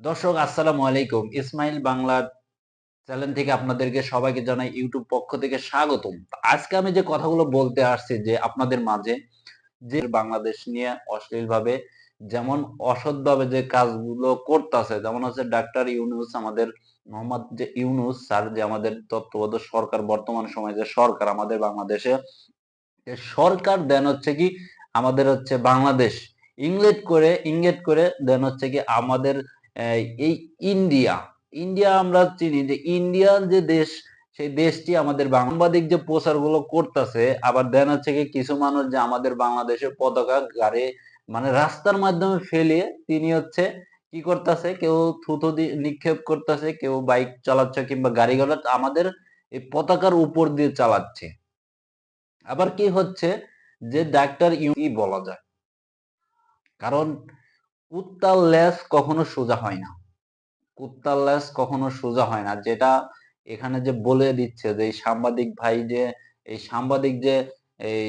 দর্শক, আসসালামু আলাইকুম। ইসমাইল বাংলা চ্যানেল থেকে আপনাদেরকে সবাইকে জানাই ইউটিউব পক্ষ থেকে স্বাগতম। আজকে আমি যে কথাগুলো বলতে আসছি যে আপনাদের মাঝে যে বাংলাদেশ নিয়ে অশ্লীল ভাবে যেমন অসৎ ভাবে যে কাজগুলো করতেছে, যেমন হচ্ছে ডাক্তার ইউনুস, আমাদের মোহাম্মদ যে ইউনুস স্যার যে আমাদের তত্ত্বাবধায়ক সরকার, বর্তমান সময়ে যে সরকার আমাদের বাংলাদেশে সরকার দেন হচ্ছে কি আমাদের হচ্ছে বাংলাদেশ। ইংলেট করে ইংগেট করে দেন হচ্ছে কি আমাদের এই ইন্ডিয়া ইন্ডিয়া আমরা চিনি যে ইন্ডিয়ান যে দেশ, সেই দেশটি আমাদের সাংবাদিক যে প্রচারগুলো করতেছে, আবার দেন হচ্ছে কি কিছু মানুষ যে আমাদের বাংলাদেশের পতাকা গাড়ি মানে রাস্তার মাধ্যমে ফেলে তিনি হচ্ছে কি করতেছে, কেউ দিয়ে নিক্ষেপ করতেছে, কেউ বাইক চালাচ্ছে কিংবা গাড়ি ঘোড়া আমাদের এই পতাকার উপর দিয়ে চালাচ্ছে। আবার কি হচ্ছে যে ডাক্তার ইউ বলা যায়। কারণ কুত্তার লেজ কখনো সোজা হয় না। কুত্তার লেজ কখনো সোজা হয় না। যেটা এখানে যে বলে দিচ্ছে যে সাংবাদিক ভাই যে, এই সাংবাদিক যে, এই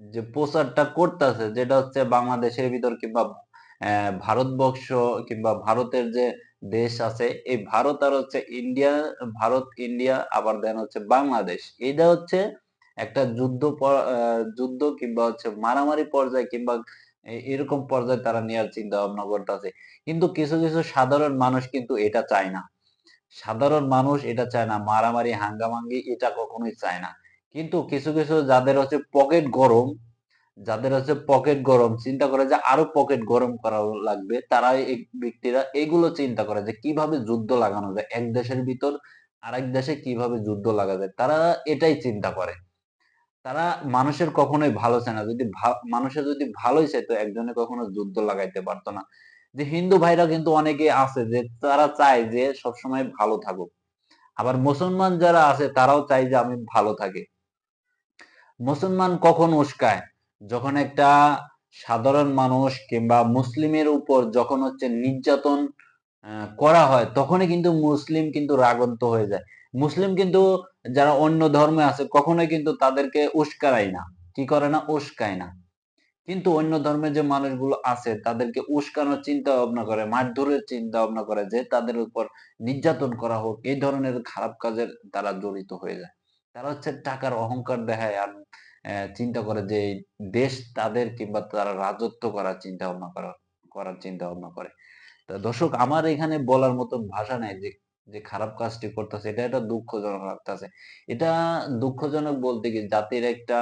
যে প্রচারটা করতেছে, যেটা হচ্ছে বাংলাদেশের ভিতর কিংবা ভারতবর্ষ কিংবা ভারতের যে দেশ আছে, এই ভারত আর হচ্ছে ইন্ডিয়া, ভারত, ইন্ডিয়া, আবার দেন হচ্ছে বাংলাদেশ। এটা হচ্ছে একটা যুদ্ধ যুদ্ধ কিংবা হচ্ছে মারামারি পর্যায়ে কিংবা এরকম পর্যায়ে তারা নেওয়ার চিন্তা ভাবনা করতেছে। কিন্তু কিছু কিছু সাধারণ মানুষ কিন্তু এটা চায় না। সাধারণ মানুষ এটা চায় না, মারামারি, হাঙ্গামাঙ্গি এটা কখনোই চায় না। কিন্তু কিছু কিছু যাদের হচ্ছে পকেট গরম, যাদের হচ্ছে পকেট গরম, চিন্তা করে যে আরও পকেট গরম করা লাগবে তারা এই ব্যক্তিরা এগুলো চিন্তা করে যে কীভাবে যুদ্ধ লাগানো যায়। এক দেশের ভিতর আরেক দেশে কীভাবে যুদ্ধ লাগা যায়। তারা এটাই চিন্তা করে। তারা মানুষের কখনোই ভালো চায় না। যদি মানুষের যদি ভালোই চাইতো একজনে কখনো যুদ্ধ লাগাইতে পারতো না। যে হিন্দু ভাইরা কিন্তু অনেকে আছে যে তারা চায় যে সবসময় ভালো থাকুক। আবার মুসলমান যারা আছে, তারাও চায় যে আমি ভালো থাকি। মুসলমান কখন উস্কায়? যখন একটা সাধারণ মানুষ কিংবা মুসলিমের উপর যখন হচ্ছে নির্যাতন করা হয়, তখনই কিন্তু মুসলিম কিন্তু রাগন্ত হয়ে যায়। মুসলিম কিন্তু যারা অন্য ধর্মে আছে, কখনোই কিন্তু তাদেরকে উস্কায় না। কি করে না? উস্কায় না। কিন্তু অন্য ধর্মের যে মানুষগুলো আছে, তাদেরকে উস্কানোর চিন্তা ভাবনা করে, মারধরের চিন্তা ভাবনা করে যে তাদের উপর নির্যাতন করা হোক, এই ধরনের খারাপ কাজের তারা জড়িত হয়ে যায়। তারা হচ্ছে টাকার অহংকার দেখায় আর চিন্তা করে যে দেশ তাদের কিংবা তারা রাজত্ব করার চিন্তা ভাবনা করার করার চিন্তা ভাবনা করে। তা দর্শক আমার এখানে বলার মতন ভাষা নাই যে যে খারাপ কাজটি করতেছে এটা একটা দুঃখজনক লাগতেছে। এটা দুঃখজনক বলতে কি জাতির একটা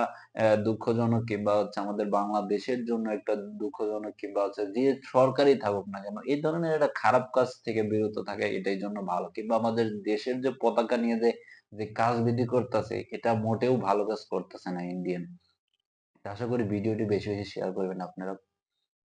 দুঃখজনক কিংবা হচ্ছে আমাদের বাংলাদেশের জন্য একটা দুঃখজনক কিংবা হচ্ছে যে সরকারই থাকুক না কেন এই ধরনের একটা খারাপ কাজ থেকে বিরত থাকে এটাই জন্য ভালো। কিংবা আমাদের দেশের যে পতাকা নিয়ে যে যে কাজবিধি করতেছে এটা মোটেও ভালো কাজ করতেছে না ইন্ডিয়ান আশা করি ভিডিওটি বেশি বেশি শেয়ার করবেন আপনারা।